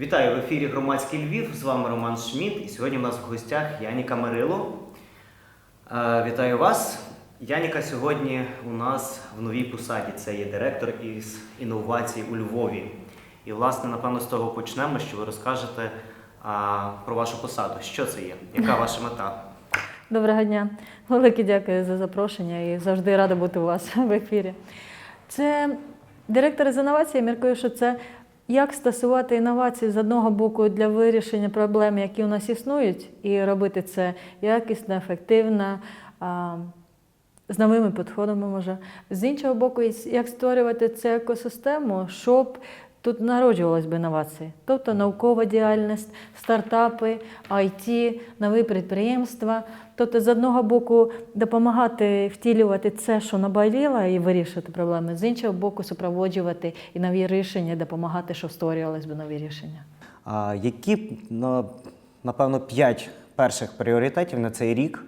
Вітаю в ефірі Громадський Львів. З вами Роман Шмідт. І сьогодні в нас в гостях Яніка Марило. Е, Вітаю вас. Яніка сьогодні у нас в новій посаді. Це є директор із інновацій у Львові. І, власне, напевно, з того почнемо, що ви розкажете а, про вашу посаду. Що це є? Яка ваша мета? Доброго дня. Велике дякую за запрошення і завжди рада бути у вас в ефірі. Це директор з інновацій, я міркую, що це як стосувати інновації з одного боку для вирішення проблем, які у нас існують, і робити це якісно, ефективно, з новими підходами може. З іншого боку, як створювати цю екосистему, щоб тут народжувалися б інновації. Тобто наукова діяльність, стартапи, IT, нові підприємства. Тобто, з одного боку, допомагати втілювати це, що наболіло, і вирішити проблеми, з іншого боку, супроводжувати і нові рішення, допомагати, щоб створювалися б нові рішення. А, які, на- напевно, п'ять перших пріоритетів на цей рік?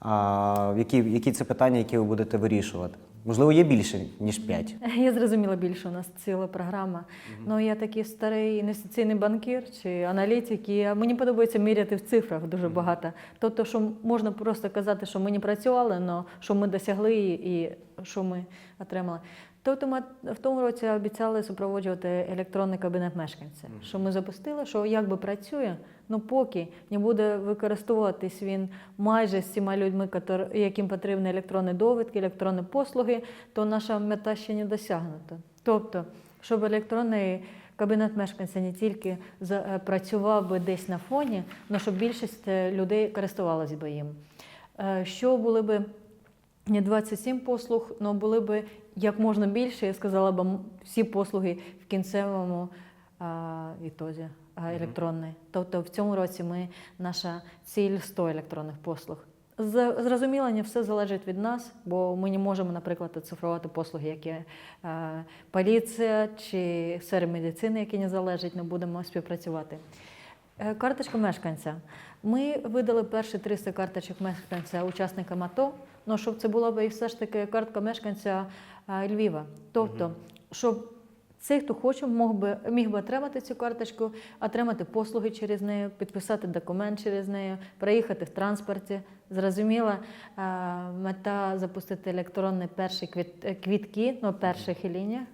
А, які, які це питання, які ви будете вирішувати? Можливо, є більше, ніж п'ять. Я зрозуміла більше, у нас ціла програма. Ну, я такий старий інвестиційний банкір чи аналітик, і мені подобається міряти в цифрах дуже багато. Тобто, що можна просто казати, що ми не працювали, але що ми досягли і що ми отримали. Ми в тому році обіцяли супроводжувати електронний кабінет мешканця. Що ми запустили, що якби працює, ну поки не буде використовуватись він майже з всіма людьми, яким потрібні електронні довідки, електронні послуги, то наша мета ще не досягнута. Тобто, щоб електронний кабінет мешканця не тільки е, працював би десь на фоні, але щоб більшість е, людей користувалась би їм. Е, Що були би 27 послуг, але були б як можна більше, я сказала б всі послуги в кінцевому а, ітозі а, електронний. Тобто в цьому році ми наша ціль 100 електронних послуг. Зрозуміло, не все залежить від нас, бо ми не можемо, наприклад, оцифрувати послуги, які е, поліція чи сфери медицини, які не залежать, не будемо співпрацювати. Е, Карточка мешканця. Ми видали перші 300 карточок мешканця учасникам АТО, але щоб це була б і все ж таки картка мешканця а, Львова. Тобто, щоб цей, хто хоче, мог би, міг би отримати цю карточку, отримати послуги через неї, підписати документ через неї, приїхати в транспорті. Зрозуміла е, мета запустити електронні перші е, квітки на перших лініях.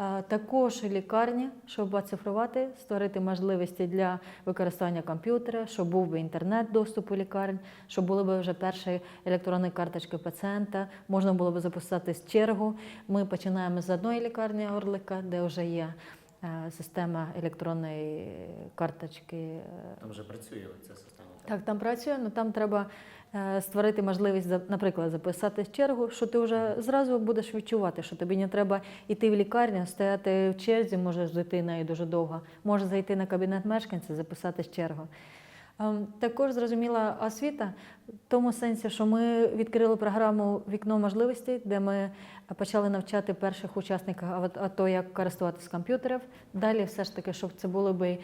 Е, Також лікарні, щоб оцифрувати, створити можливості для використання комп'ютера, щоб був би інтернет доступ у лікарень, щоб були б вже перші електронні карточки пацієнта, можна було б записати з чергу. Ми починаємо з одної лікарні Орлика, де вже є е, система електронної карточки. Там вже працює ця система. так, там працює, але там треба створити можливість, наприклад, записати чергу, що ти вже зразу будеш відчувати, що тобі не треба йти в лікарню, стояти в черзі, можеш з дитиною дуже довго. Можеш зайти на кабінет мешканця, записати чергу. Ем, Також зрозуміла освіта в тому сенсі, що ми відкрили програму Вікно можливостей, де ми почали навчати перших учасників АТО, як користуватися комп'ютером. Далі все ж таки, щоб це були би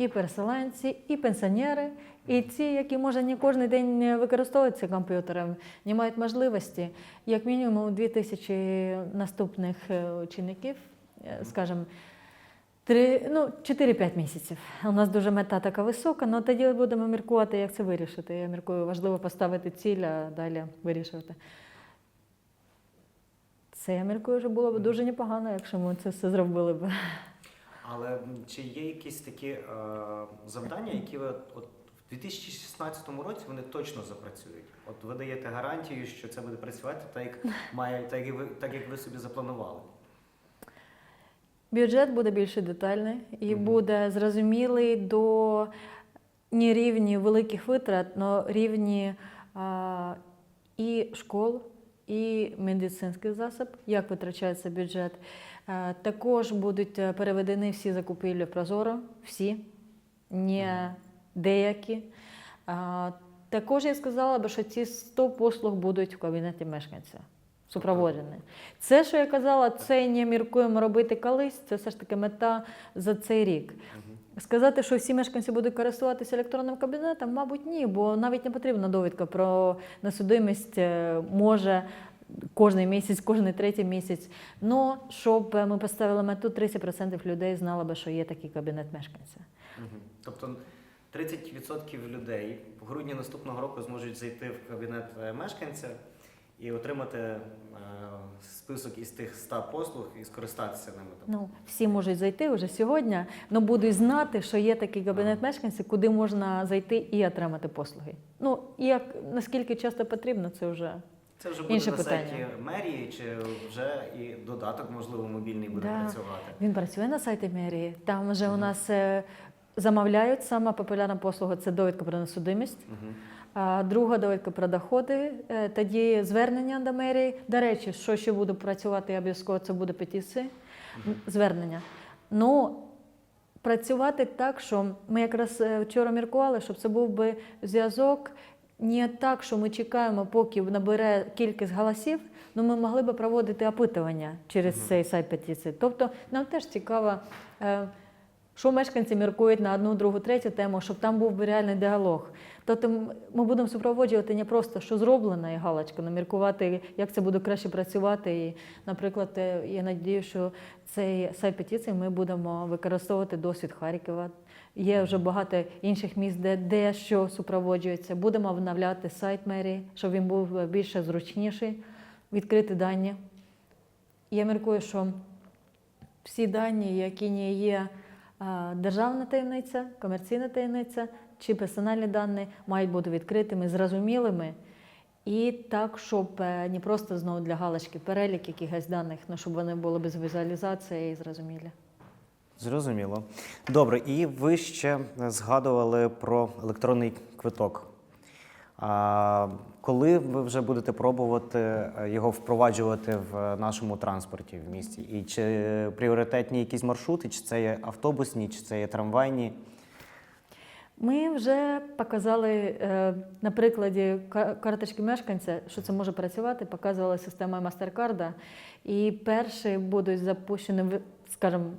і переселенці, і пенсіонери, і ті, які може не кожен день використовуються комп'ютером, не мають можливості. Як мінімум 2 тисячі наступних е, учеників, е, скажімо, Три, ну, 4-5 місяців. У нас дуже мета така висока, але тоді будемо міркувати, як це вирішити. Я міркую, важливо поставити ціль, а далі вирішувати. Це я міркую, вже було б дуже непогано, якщо ми це все зробили б. Але чи є якісь такі е, завдання, які ви от в 2016 році вони точно запрацюють? От ви даєте гарантію, що це буде працювати так, як має, так, як ви, так як ви собі запланували. Бюджет буде більш детальний і Мгм. буде зрозумілий до не рівні великих витрат, але рівні а, і школ, і медицинських засоб, як витрачається бюджет. Е, Також будуть е, переведені всі закупівлі Прозоро, всі, не деякі. Також я сказала би, що ці 100 послуг будуть в кабінеті мешканця. Супроводжені. Це, що я казала, це не міркуємо робити колись, це все ж таки мета за цей рік. Сказати, що всі мешканці будуть користуватися електронним кабінетом, мабуть, ні, бо навіть не потрібна довідка про несудимість е, може кожен місяць, кожен третій місяць. Но щоб е, ми поставили мету, 30% людей знали би, що є такий кабінет мешканця. Тобто 30% людей в грудні наступного року зможуть зайти в кабінет е, мешканця і отримати е, список із тих 100 послуг і скористатися ними. Ну, всі можуть зайти вже сьогодні, але будуть знати, що є такий кабінет мешканців, куди можна зайти і отримати послуги. Ну, і як наскільки часто потрібно, це вже Це вже буде Інше на питання. сайті мерії, чи вже і додаток, можливо, мобільний буде Да. працювати. він працює на сайті мерії. Там вже у нас е, замовляють сама популярна послуга це довідка про несудимість. Мгм. А друга довідка про доходи, е, тоді звернення до мерії. До речі, що ще буде працювати обов'язково, це буде петиції, звернення. Ну, працювати так, що ми якраз е, вчора міркували, щоб це був би зв'язок не так, що ми чекаємо, поки набере кількість голосів, але ми могли би проводити опитування через Мгм. цей сайт петиції. Тобто нам теж цікаво. е, що мешканці міркують на одну, другу, третю тему, щоб там був би реальний діалог. Тобто ми будемо супроводжувати не просто що зроблено і галочка, але міркувати, як це буде краще працювати. І, наприклад, е, я надію, що цей сайт петиції ми будемо використовувати досвід Харкова. Є вже багато інших міст, де, де що супроводжується. Будемо обновляти сайт мерії, щоб він був е, більше зручніший, відкрити дані. Я міркую, що всі дані, які не є державна таємниця, комерційна таємниця чи персональні дані, мають бути відкритими, зрозумілими. І так, щоб е, не просто знову для галочки перелік якихось даних, але щоб вони були без візуалізації і зрозумілі. Зрозуміло. Добре, і ви ще згадували про електронний квиток. А, коли ви вже будете пробувати е, його впроваджувати в нашому транспорті в місті? І чи пріоритетні якісь маршрути, чи це є автобусні, чи це є трамвайні? Ми вже показали е, на прикладі карточки мешканця, що це може працювати, показували систему MasterCard. І перші будуть запущені, скажімо,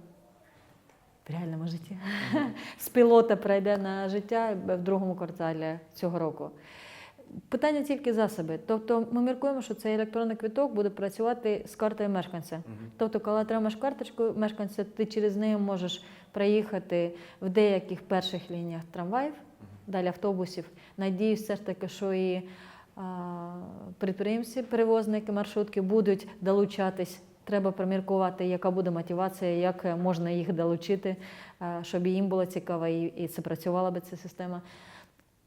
в реальному житті. З пілота пройде на життя в другому кварталі цього року. Питання тільки засоби. Тобто ми міркуємо, що цей електронний квиток буде працювати з картою мешканця. Тобто, коли отримаєш карточку мешканця, ти через неї можеш проїхати в деяких перших лініях трамваїв, далі автобусів. Надіюсь, все ж таки, що і а, підприємці, перевозники, маршрутки будуть долучатись. Треба проміркувати, яка буде мотивація, як е, можна їх долучити, щоб їм було цікаво і, це працювала би ця система.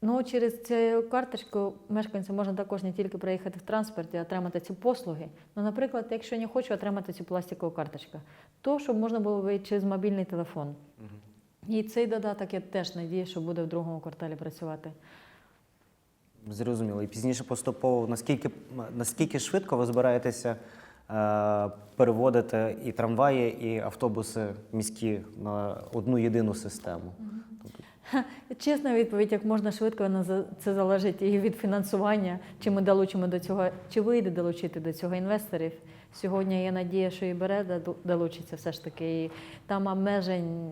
Ну, через цю карточку мешканцю можна також не тільки проїхати в транспорті, а отримати ці послуги. Ну, наприклад, якщо не хочу отримати цю пластикову карточку, то щоб можна було вийти через мобільний телефон. І цей додаток я теж надію, що буде в другому кварталі працювати. Зрозуміло. І пізніше поступово, наскільки, наскільки швидко ви збираєтеся е, переводити і трамваї, і автобуси міські на одну єдину систему? Чесна відповідь, як можна швидко, вона за- це залежить і від фінансування, чи ми долучимо до цього, чи вийде долучити до цього інвесторів. Сьогодні є надія, що і бере долучиться все ж таки. І там обмежень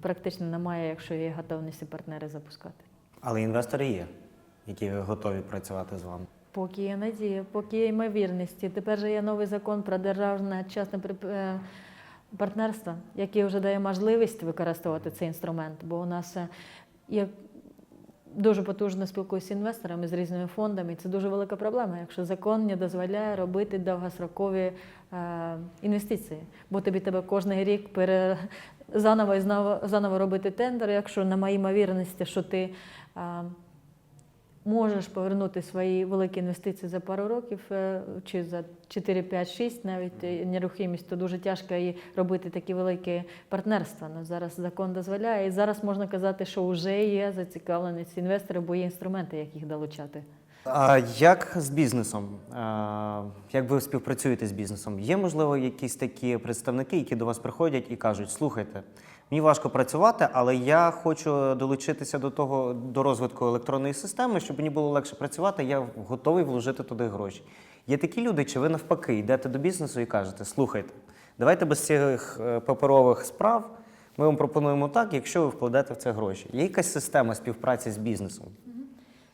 практично немає, якщо є готовність і партнери запускати. Але інвестори є, які готові працювати з вами. Поки є надія, поки є ймовірність. І Тепер же є новий закон про державне частне е, партнерство, який вже дає можливість використовувати цей інструмент. Бо у нас е, є дуже потужно спілкуюся з інвесторами з різними фондами. Це дуже велика проблема, якщо закон не дозволяє робити довгострокові е, інвестиції. Бо тобі тебе кожен рік пере, заново і знову, заново робити тендер, якщо немає ймовірності, що ти. е, можеш повернути свої великі інвестиції за пару років е, чи за 4, 5, 6 навіть е, нерухомість, то дуже тяжко і робити такі великі партнерства. Ну, зараз закон дозволяє. І зараз можна казати, що вже є зацікавленість інвесторів, бо є інструменти, як їх долучати. А як з бізнесом? А, як ви співпрацюєте з бізнесом? Є, можливо, якісь такі представники, які до вас приходять і кажуть: слухайте, мені важко працювати, але я хочу долучитися до того до розвитку електронної системи, щоб мені було легше працювати, я готовий вложити туди гроші. Є такі люди, чи ви навпаки йдете до бізнесу і кажете, слухайте, давайте без цих е, паперових справ. Ми вам пропонуємо так, якщо ви вкладете в це гроші. Є якась система співпраці з бізнесом?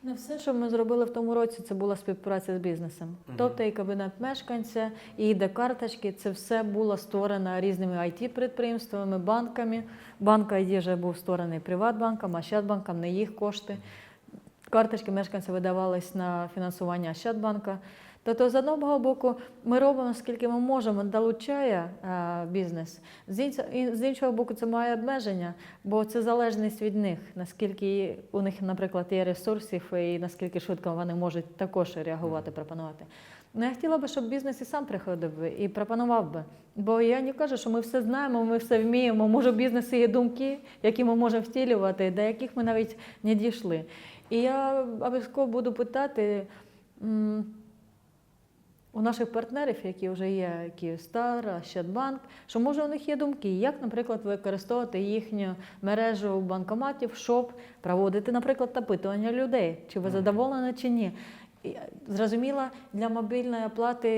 Не все, що ми зробили в тому році, це була співпраця з бізнесом. Угу. Тобто і кабінет мешканця, і де карточки це все було створено різними it підприємствами, банками. Банк ID вже був створений Приватбанком, Ощадбанком, не їх кошти. Карточки мешканця видавались на фінансування Ощадбанка. Тобто, з одного боку, ми робимо, скільки ми можемо, долучає е, бізнес. З іншого боку, це має обмеження, бо це залежність від них, наскільки у них, наприклад, є ресурсів і наскільки швидко вони можуть також реагувати, пропонувати. Ну, я хотіла би, щоб бізнес і сам приходив би і пропонував би. Бо я не кажу, що ми все знаємо, ми все вміємо. Може, у бізнесі є думки, які ми можемо втілювати, до яких ми навіть не дійшли. І я обов'язково буду питати. у наших партнерів, які вже є Київстар, Ощадбанк, що може у них є думки, як, наприклад, використовувати їхню мережу банкоматів, щоб проводити, наприклад, опитування людей, чи ви задоволені чи ні. І, Зрозуміло, для мобільної оплати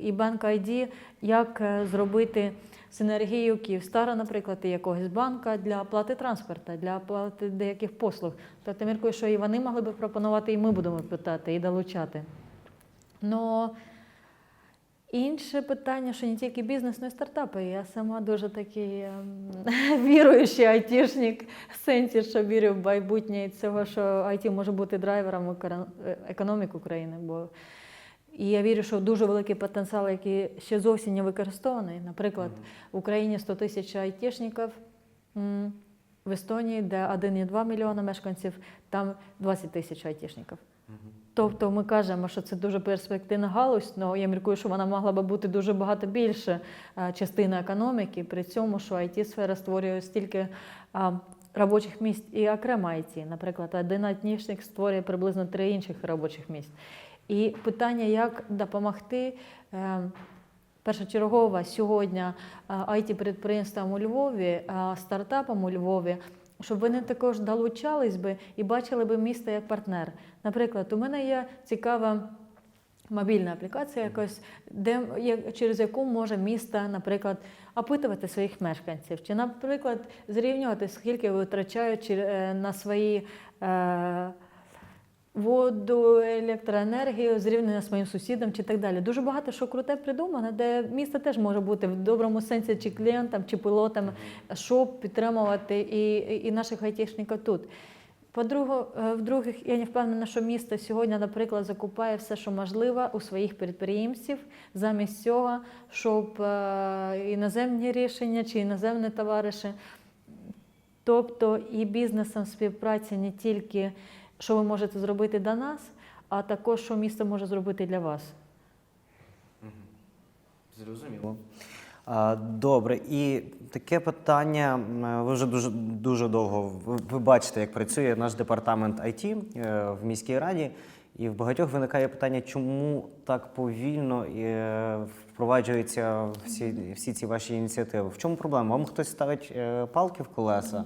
і банк ID, як е, зробити синергію Київстара, наприклад, і якогось банка для оплати транспорту, для оплати деяких послуг. Тобто міркую, що і вони могли б пропонувати, і ми будемо питати, і долучати. Но інше питання, що не тільки бізнес, але й стартапи. Я сама дуже такий ем, віруючий айтішник, в сенсі, що вірю в майбутнє цього, що IT може бути драйвером е, економіки України. Бо і я вірю, що дуже великий потенціал, який ще зовсім не використований. Наприклад, в Україні 100 тисяч айтішників, в Естонії, де 1,2 мільйона мешканців, там 20 тисяч айтішників. Тобто ми кажемо, що це дуже перспективна галузь, але я міркую, що вона могла би бути дуже багато більше е, частина економіки, при цьому, що it сфера створює стільки робочих місць і окремо IT. Наприклад, один айтішник створює приблизно три інших робочих місць. І питання, як допомогти. е, Першочергово сьогодні it підприємствам у Львові, е, стартапам у Львові, щоб вони також долучались би і бачили би місто як партнер. Наприклад, у мене є цікава мобільна аплікація, якось, де, через яку може місто, наприклад, опитувати своїх мешканців, чи, наприклад, зрівнювати, скільки витрачають е, на свої. Е, Воду, електроенергію, зрівняння з моїм сусідом чи так далі. Дуже багато що круте придумано, де місто теж може бути в доброму сенсі чи клієнтом, чи пілотом, щоб підтримувати і, і- наших айтішників тут. По-друге, е, в-друге, я не впевнена, що місто сьогодні, наприклад, закупає все, що можливо у своїх підприємців, замість цього, щоб е, іноземні рішення чи іноземні товариші. Тобто і бізнесом співпраця не тільки що ви можете зробити для нас, а також що місто може зробити для вас. Зрозуміло. Добре, і таке питання. Ви вже дуже дуже довго ви, бачите, як працює наш департамент IT е, в міській раді. І в багатьох виникає питання, чому так повільно е, впроваджуються всі, всі ці ваші ініціативи. В чому проблема? Вам хтось ставить е, палки в колеса?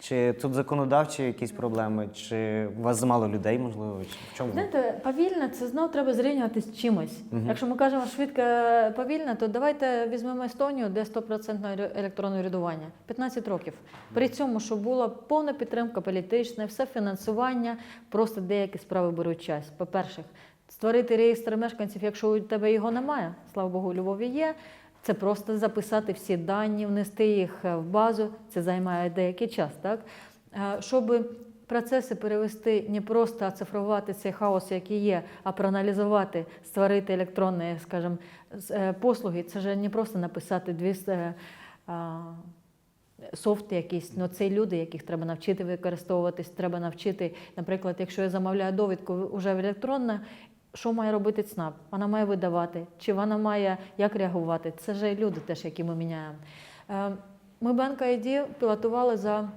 Чи тут законодавчі якісь проблеми, чи у вас замало людей, можливо? Чи в чому? Знаєте, повільно це знов треба зрівнювати з чимось. Мгм. Якщо ми кажемо швидко повільно, то давайте візьмемо Естонію, де 100% електронне урядування. 15 років. При цьому, що була повна підтримка політична, все фінансування, просто деякі справи беруть час. По-перше, створити реєстр мешканців, якщо у тебе його немає, слава Богу, у Львові є. Це просто записати всі дані, внести їх е, в базу. Це займає деякий час, так? Е, Щоб процеси перевести не просто оцифрувати цей хаос, який є, а проаналізувати, створити електронні, скажімо, е, послуги. Це ж не просто написати дві е, а, софт якісь, ну це люди, яких треба навчити використовуватись, треба навчити, наприклад, якщо я замовляю довідку вже в електронна, що має робити ЦНАП? Вона має видавати, чи вона має як реагувати? Це ж люди теж, які ми міняємо. Е, Ми банк ID пілотували за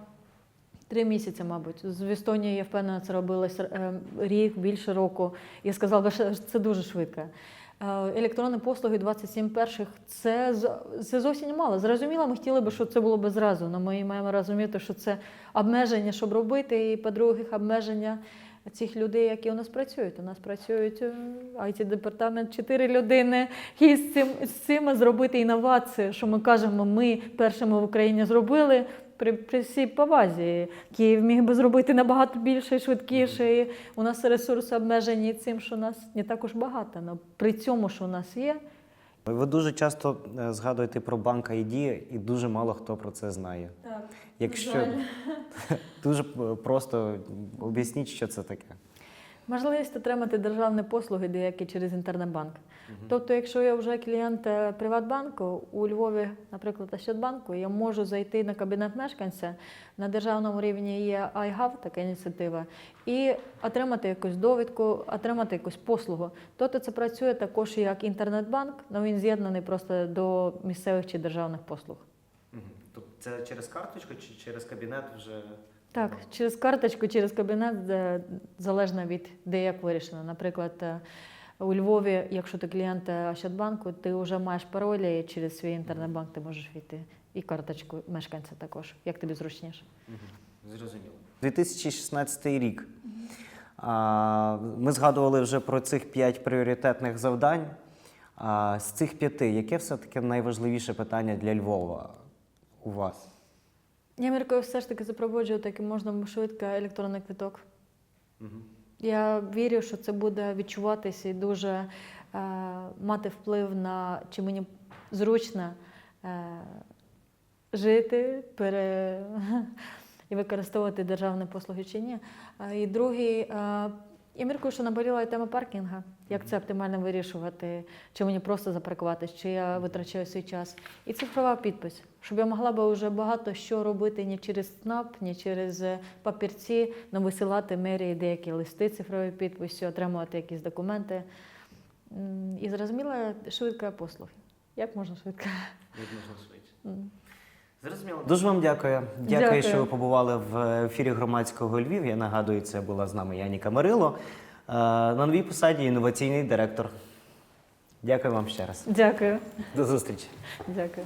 три місяці, мабуть. З Естонії, я впевнена, це робилось е, рік, більше року. Я сказала, би, що це дуже швидко. Е, Електронні послуги 27 перших це, це зовсім мало. Зрозуміло, ми хотіли б, щоб це було б зразу, але ми маємо розуміти, що це обмеження, щоб робити, і по-друге, обмеження цих людей, які у нас працюють. У нас працюють it департамент 4 людини. І з цим, з цим зробити інновацію, що ми кажемо, ми першими в Україні зробили. при, при всій повазі. Київ міг би зробити набагато більше, швидкіше. І у нас ресурси обмежені цим, що нас не так уж багато. Но при цьому, що у нас є, Ви дуже часто е, згадуєте про банк ID, і дуже мало хто про це знає. так, Якщо дуже просто об'ясніть, що це таке. Можливість отримати державні послуги деякі через інтернет-банк. Тобто, якщо я вже клієнт е, Приватбанку у Львові, наприклад, Ощадбанку, я можу зайти на кабінет мешканця. На державному рівні є iGov, така ініціатива, і отримати якусь довідку, отримати якусь послугу. Тобто це працює також як інтернет-банк, але він з'єднаний просто до місцевих чи державних послуг. Тобто це через карточку чи через кабінет вже. Так, через карточку, через кабінет, залежно від де як вирішено. Наприклад, е, у Львові, якщо ти клієнт е, Ощадбанку, ти вже маєш паролі і через свій інтернет-банк ти можеш війти. І карточку мешканця також, як тобі зручніше. Зрозуміло. 2016 рік. Ми згадували вже про цих п'ять пріоритетних завдань. А з цих п'яти, яке все-таки найважливіше питання для Львова у вас? Я міркую все ж таки запроваджувати як можна швидко електронний квиток. Я вірю, що це буде відчуватися і дуже е, мати вплив на чи мені зручно е, жити пере, і використовувати державні послуги чи ні. Е, І другий, е, я міркую, що наболіла і тема паркінга. Як це оптимально вирішувати, чи мені просто запаркуватись, чи я витрачаю свій час. І цифрова підпис, щоб я могла би вже багато що робити не через СНАП, не через е, папірці, але висилати мерії деякі листи цифрової підпису, отримувати якісь документи. І зрозуміло, швидка послуг. Як можна швидко? Як можна швидше. Зрозуміло. Дуже вам дякую. Дякую, Дякую. що ви побували в ефірі громадського Львів. Я нагадую, це була з нами Яніка Марило. Е, На новій посаді інноваційний директор. Дякую вам ще раз. Дякую. До зустрічі. Дякую.